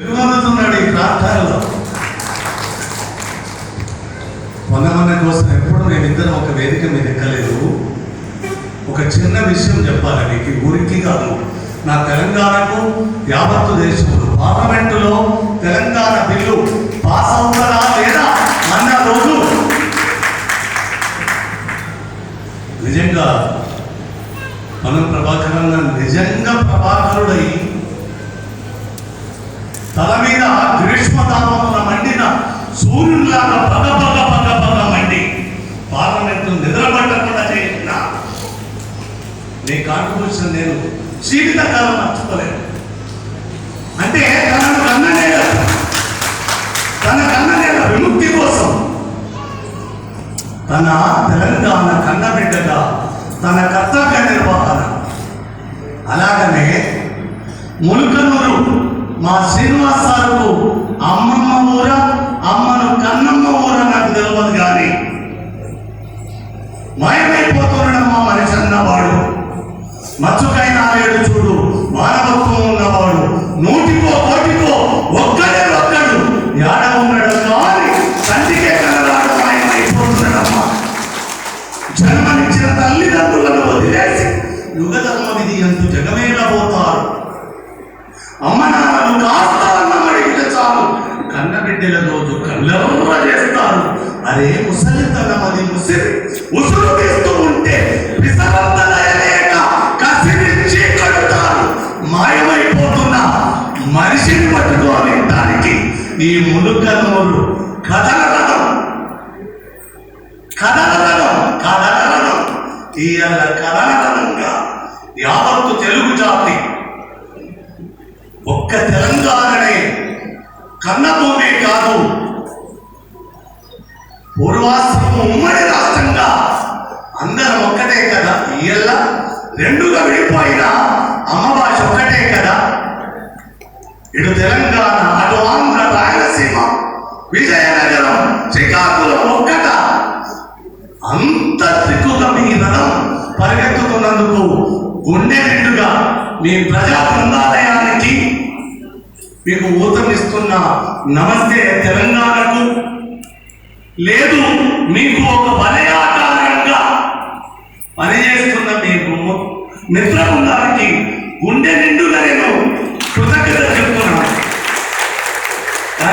వెలుగొందుతున్నాడు ఈ ప్రాంతాలలో మొన్న కోసం ఎప్పుడు మేమిద్దరం ఒక వేదిక మీద ఎక్కలేదు. ఒక చిన్న విషయం చెప్పాలి మీకు ఊరికి కాదు. నా తెలంగాణకు యావత్తు దేశంలో పార్లమెంటులో తెలంగాణ బిల్లు పాస్ అవుతారా లేదా అన్న రోజు. నిజంగా మనం ప్రభాకరంగా నిజంగా ప్రభాకరుడై సూర్యుడిలాగా పగ పగ పగ పగ మండి పార్లమెంటు నిద్రపట్టకుండా చేసిన నీ కాంట్రిబ్యూషన్ నేను జీవితకాలం మర్చిపోలేను. అంటే తనను కన్ననే తన కన్ననే విముక్తి కోసం తన తెలంగాణ కన్నబిడ్డగా తన కర్తవ్య నిర్వహణ. అలాగనే ములుకనూరు మా శ్రీనివాస్ సార్కు అమ్మమ్మ ఊర మచ్చుకైనా లేడు చూడు. మానవత్వం ఉన్నవాడు. నూటికో కోటికో ఒక్కడే ఒక్కడు. యాడ ఉన్నాడు కానీ తండ్రికే కలరాడు మాయమైపోతున్నాడమ్మా. జన్మనిచ్చిన తల్లిదండ్రులను వదిలేసి యుగధర్మ విధి అంటూ జగమేలబోతారు. అమ్మ నాన్నలు కాస్తారన్న అడిగితే చాలు. కన్న బిడ్డల రోజు కళ్ళ చేస్తారు. అరే ముసలితనం అది ముసిరి. ఉసురు తీస్తూ మనిషిని పట్టుకోని దానికి ఈ ములుకనూరు కథల రథం. కథల రథం కథల రథం. ఇవాళ కథల రథంగా. యావత్తు తెలుగు జాతి. ఒక్క తెలంగాణనే కన్నభూమే కాదు. పూర్వాశ్రమం ఉమ్మడి రాష్ట్రంగా. అందరం ఒక్కటే కదా. ఇయ్యల్ల రెండుగా విడిపోయిన. ఇటు తెలంగాణ అటు ఆంధ్ర రాయలసీమ విజయనగరం శ్రీకాకుళం ఒక్కట. అంత దిక్కుగా మీ రథం పరిగెత్తుతున్నందుకు గుండె నిండుగా మీ ప్రజా బృందాలయానికి మీకు ఊతమిస్తున్న నమస్తే తెలంగాణకు. లేదు మీకు ఒక వలయాకారంగా పనిచేస్తున్న మీకు మిత్ర బృందానికి గుండె నిండుగా నేను కృతజ్ఞత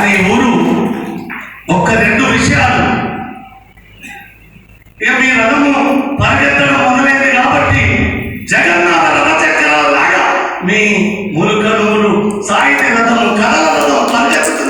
అనే ఊరు ఒక్క రెండు విషయాలు. మీ రథము పరిగెత్తడం మొదలైంది కాబట్టి జగన్నాథ రథ చక్రాలాగా మీ ములుకనూరు సాహిత్య రథము కథల రథం పరిగెత్తుతుంది.